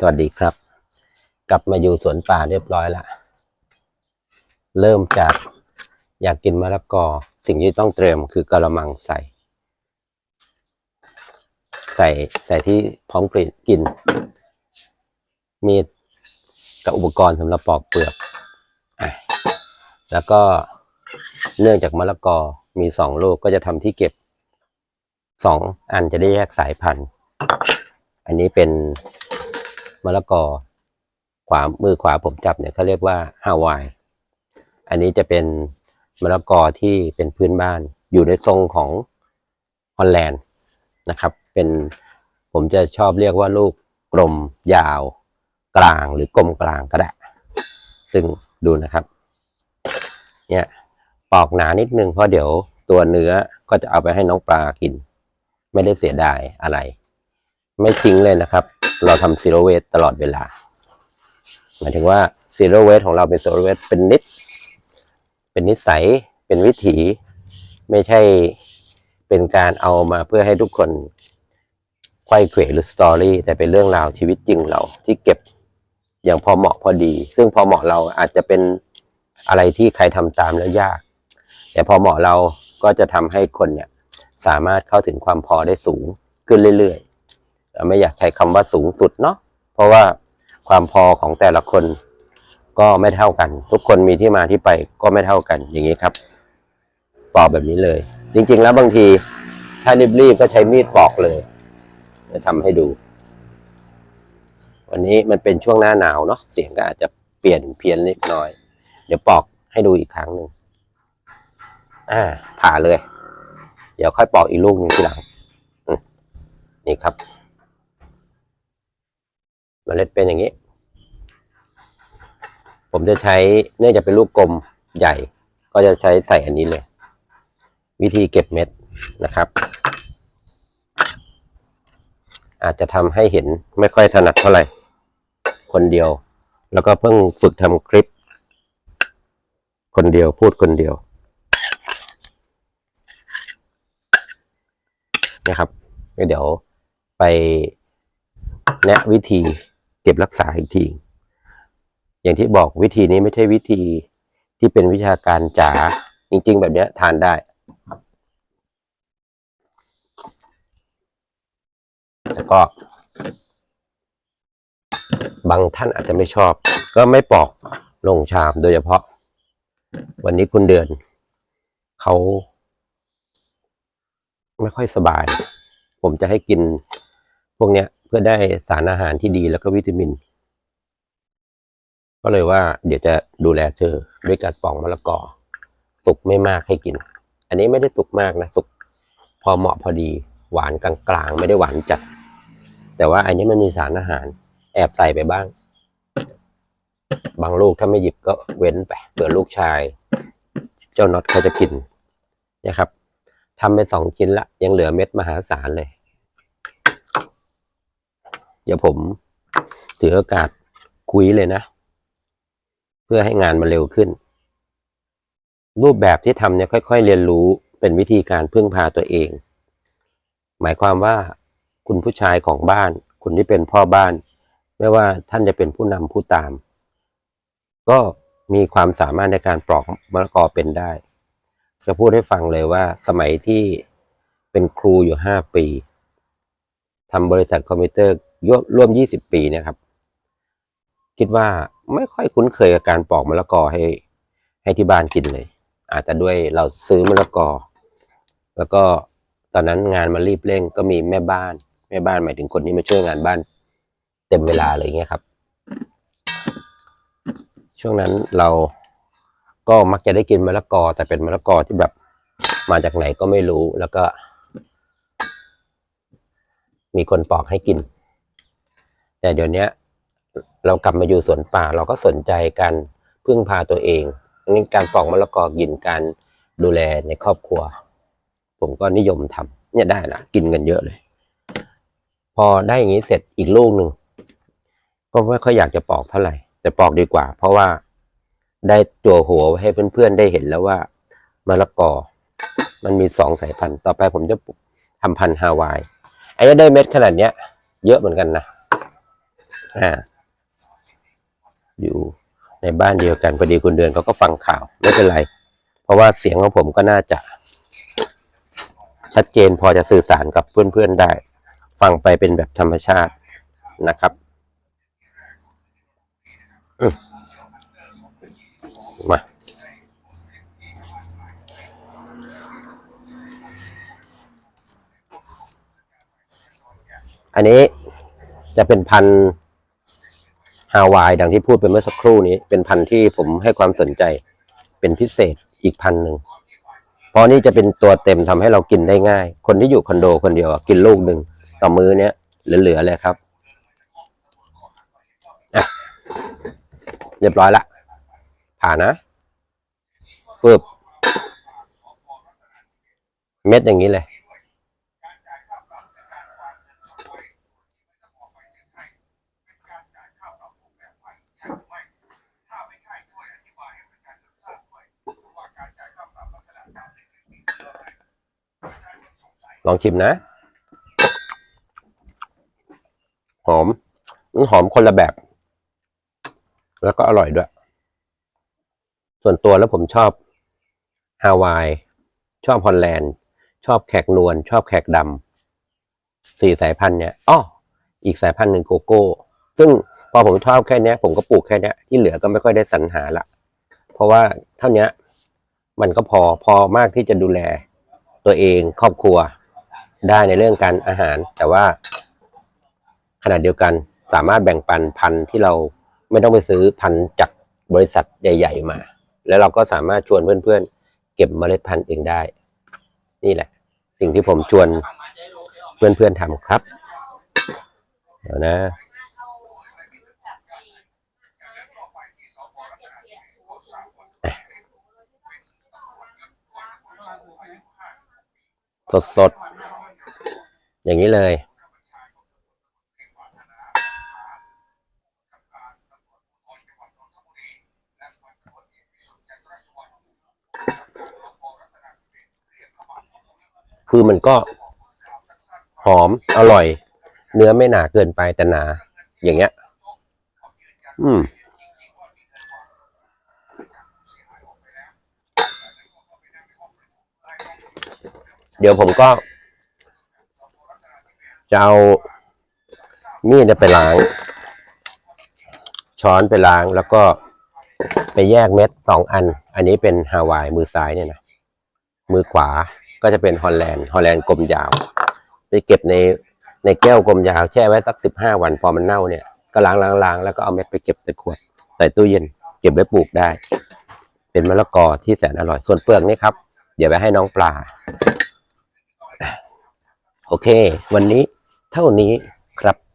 สวัสดีครับ กลับมาอยู่สวนป่าเรียบร้อยละเริ่มจากอยากกินมะละกอ สิ่งที่ต้องเตรียมคือกระมังใส่ ใส่ใส่ที่พร้อมกรีดกิน มีดกับอุปกรณ์สำหรับปอกเปลือกอแล้วก็เนื่องจากมะละกอมีสองลูกก็จะทำที่เก็บสองอันจะได้แยกสายพันธุ์ อันนี้เป็น มะละกอขวามือขวาผมจับเนี่ยเขาเรียกว่าฮาวาย อันนี้จะเป็นมะละกอที่เป็นพื้นบ้าน อยู่ในทรงของฮอลแลนด์นะครับ เป็นผมจะชอบเรียกว่าลูกกลมยาว กลางหรือกลมกลางก็ได้ ซึ่งดูนะครับ เนี่ยปอกหนานิดนึงเพราะเดี๋ยวตัวเนื้อก็จะเอาไปให้น้องปลากิน ไม่ได้เสียดายอะไร ไม่ทิ้งเลยนะครับ เราทำซีโรเวทตลอดเวลา หมายถึงว่าซีโรเวทของเราเป็นซีโรเวทเป็นนิด เป็นนิสัย เป็นวิถี ไม่ใช่เป็นการเอามาเพื่อให้ทุกคนไขว้เขวหรือสตอรี่แต่เป็นเรื่องราวชีวิตจริงเราที่เก็บอย่างพอเหมาะพอดี ซึ่งพอเหมาะเราอาจจะเป็นอะไรที่ใครทำตามแล้วยาก แต่พอเหมาะเราก็จะทำให้คนเนี่ยสามารถเข้าถึงความพอได้สูงขึ้นเรื่อย ไม่อยากใช้คำว่าสูงสุดเนาะเพราะว่าความพอของแต่ละคนก็ไม่เท่ากัน ทุกคนมีที่มาที่ไปก็ไม่เท่ากันอย่างนี้ครับ ปอกแบบนี้เลย จริง ๆ แล้วบางที ถ้ารีบๆก็ใช้มีดปอกเลยจะทำให้ดู วันนี้มันเป็นช่วงหน้าหนาวเนาะเสียงก็อาจจะเปลี่ยนเพี้ยนเล็กน้อย เดี๋ยวปอกให้ดูอีกครั้งหนึ่งอ่า ผ่าเลย เดี๋ยวค่อยปอกอีกลูกหนึงทีหลังนี่ครับ เมล็ดเป็นอย่างนี้ ผมจะใช้เนื่องจากเป็นลูกกลมใหญ่ ก็จะใช้ใส่อันนี้เลย วิธีเก็บเม็ดนะครับ อาจจะทำให้เห็นไม่ค่อยถนัดเท่าไหร่ คนเดียว แล้วก็เพิ่งฝึกทำคลิป คนเดียวพูดคนเดียวนะครับเดี๋ยวไปแนะวิธี ก็บรักษาอีกที อย่างที่บอกวิธีนี้ไม่ใช่วิธีที่เป็นวิชาการจ๋าจริง ๆ แบบนี้ทานได้แต่ก็ บางท่านอาจจะไม่ชอบ ก็ไม่ปอกลงชามโดยเฉพาะ วันนี้คุณเดือน เขาไม่ค่อยสบาย ผมจะให้กินพวกเนี้ย เพื่อได้สารอาหารที่ดีแล้วก็วิตามิน ก็เลยว่าเดี๋ยวจะดูแลเธอด้วยการปอกมะละกอสุกไม่มากให้กิน อันนี้ไม่ได้สุกมากนะสุกพอเหมาะพอดี หวานกลางๆ ไม่ได้หวานจัด แต่ว่าอันนี้มันมีสารอาหาร แอบใส่ไปบ้าง บางลูกถ้าไม่หยิบก็เว้นไปเผื่อลูกชาย เจ้าน็อตเขาจะกินนี่ยครับทำไปสองชิ้นละยังเหลือเม็ดมหาศาลเลย เดี๋ยวผมถือโอกาสคุยเลยนะ เพื่อให้งานมันเร็วขึ้น รูปแบบที่ทำเนี่ยค่อย ๆ เรียนรู้เป็นวิธีการพึ่งพาตัวเอง หมายความว่าคุณผู้ชายของบ้าน คุณที่เป็นพ่อบ้าน ไม่ว่าท่านจะเป็นผู้นำผู้ตาม ก็มีความสามารถในการปลอกมะละกอเป็นได้ จะพูดให้ฟังเลยว่าสมัยที่เป็นครูอยู่ห้าปี ทำบริษัทคอมพิวเตอร์ร่วมยี่สิบปีนะครับ คิดว่าไม่ค่อยคุ้นเคยกับการปอกมะละกอให้ ให้ที่บ้านกินเลย อาจจะด้วยเราซื้อมะละกอ แล้วก็ตอนนั้นงานมารีบเร่งก็มีแม่บ้าน แม่บ้านหมายถึงคนที่มาช่วยงานบ้าน เต็มเวลาเลยเงี้ยครับ ช่วงนั้นเราก็มักจะได้กินมะละกอ แต่เป็นมะละกอที่แบบมาจากไหนก็ไม่รู้แล้วก็ มีคนปอกให้กิน แต่เดี๋ยวนี้เรากลับมาอยู่สวนป่าเราก็สนใจการพึ่งพาตัวเองนี่การปอกมะละกอกินการดูแลในครอบครัว ผมก็นิยมทำเนี่ยได้ละกินกันเยอะเลย พอได้อย่างนี้เสร็จอีกลูกหนึ่งก็ไม่ค่อยอยากจะปอกเท่าไหร่ แต่ปอกดีกว่า เพราะว่าได้ตัวหัวไว้ให้เพื่อนๆได้เห็นแล้วว่ามะละกอ มันมีสองสายพันธุ์ ต่อไปผมจะทำพันธุ์ฮาวาย อันนี้ได้เม็ดขนาดเนี้ย เยอะเหมือนกันนะอ่าอยู่ในบ้านเดียวกันพอดีคุณเดือนเขาก็ฟังข่าวไม่เป็นไร เพราะว่าเสียงของผมก็น่าจะ ชัดเจนพอจะสื่อสารกับเพื่อนๆได้ ฟังไปเป็นแบบธรรมชาตินะครับมา อันนี้จะเป็นพันธุ์ฮาวายดังที่พูดไปเมื่อสักครู่นี้ เป็นพันธุ์ที่ผมให้ความสนใจเป็นพิเศษอีกพันธุ์หนึ่งเพราะนี่จะเป็นตัวเต็มทำให้เรากินได้ง่าย คนที่อยู่คอนโดคนเดียวกินลูกหนึ่งต่อมือเนี้ยเหลือๆเลยครับเรียบร้อยละ ผ่านะฟึบเม็ดอย่างนี้เลย ลองชิมนะ หอมหอมคนละแบบ แล้วก็อร่อยด้วย ส่วนตัวแล้วผมชอบฮาวาย ชอบฮอลแลนด์ ชอบแขกนวล ชอบแขกดำสี่สายพันธุ์เนี่ยอ้ออีกสายพันธุ์หนึ่งโกโก้ ซึ่งพอผมชอบแค่เนี้ยผมก็ปลูกแค่เนี้ยที่เหลือก็ไม่ค่อยได้สรรหาละ เพราะว่าเท่านี้มันก็พอพอมากที่จะดูแลตัวเองครอบครัว ได้ในเรื่องการอาหาร แต่ว่าขณะเดียวกันสามารถแบ่งปันพันธุ์ที่เราไม่ต้องไปซื้อพันธุ์จากบริษัทใหญ่ ๆ มา แล้วเราก็สามารถชวนเพื่อนๆ เก็บเมล็ดพันธุ์เองได้ นี่แหละ สิ่งที่ผมชวนเพื่อนๆทำครับ เดี๋ยวนะสดๆ อย่างนี้เลย คือมันก็หอมอร่อย เนื้อไม่หนาเกินไปแต่หนา อย่างเงี้ย อืมเดี๋ยวผมก็ จะเอามีดเนี่ยไปล้าง ช้อนไปล้างแล้วก็ไปแยกเม็ดสองอัน อันนี้เป็นฮาวายมือซ้ายเนี่ยนะ มือขวาก็จะเป็นฮอลแลนด์ ฮอลแลนด์กลมยาว ไปเก็บในในแก้วกลมยาวแช่ไว้สักสิบห้าวันพอมันเน่าเนี่ย ก็ล้างล้างล้างแล้วก็เอาเม็ดไปเก็บใส่ขวดใส่ตู้เย็น เก็บไว้ปลูกได้ เป็นมะละกอที่แสนอร่อย ส่วนเปลือกนี่ครับ เดี๋ยวไปให้น้องปลา โอเค วันนี้ เท่านี้ครับ